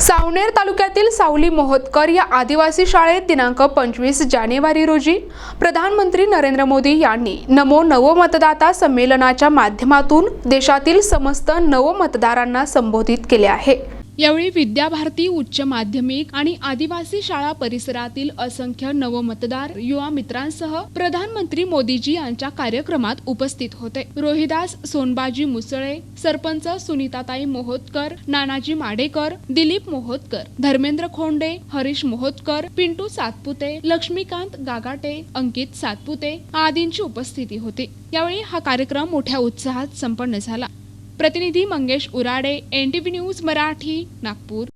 सावनेर तालुक्यातील सावली मोहोतकर या आदिवासी शाळेत दिनांक पंचवीस जानेवारी रोजी प्रधानमंत्री नरेंद्र मोदी यांनी नमो नवमतदाता संमेलनाच्या माध्यमातून देशातील समस्त नवमतदारांना संबोधित केले आहे. यावेळी विद्याभारती उच्च माध्यमिक आणि आदिवासी शाळा परिसरातील असंख्य नवमतदार युवा मित्रांसह प्रधानमंत्री मोदीजी यांच्या कार्यक्रमात उपस्थित होते. रोहिदास सोनबाजी मुसळे सरपंच सुनीताताई मोहोतकर नानाजी माडेकर दिलीप मोहोतकर धर्मेंद्र खोंडे हरीश मोहोतकर पिंटू सातपुते लक्ष्मीकांत गागाटे अंकित सातपुते आदींची उपस्थिती होती. यावेळी हा कार्यक्रम मोठ्या उत्साहात संपन्न झाला. प्रतिनिधी Mangesh Urade N T V news Marathi Nagpur.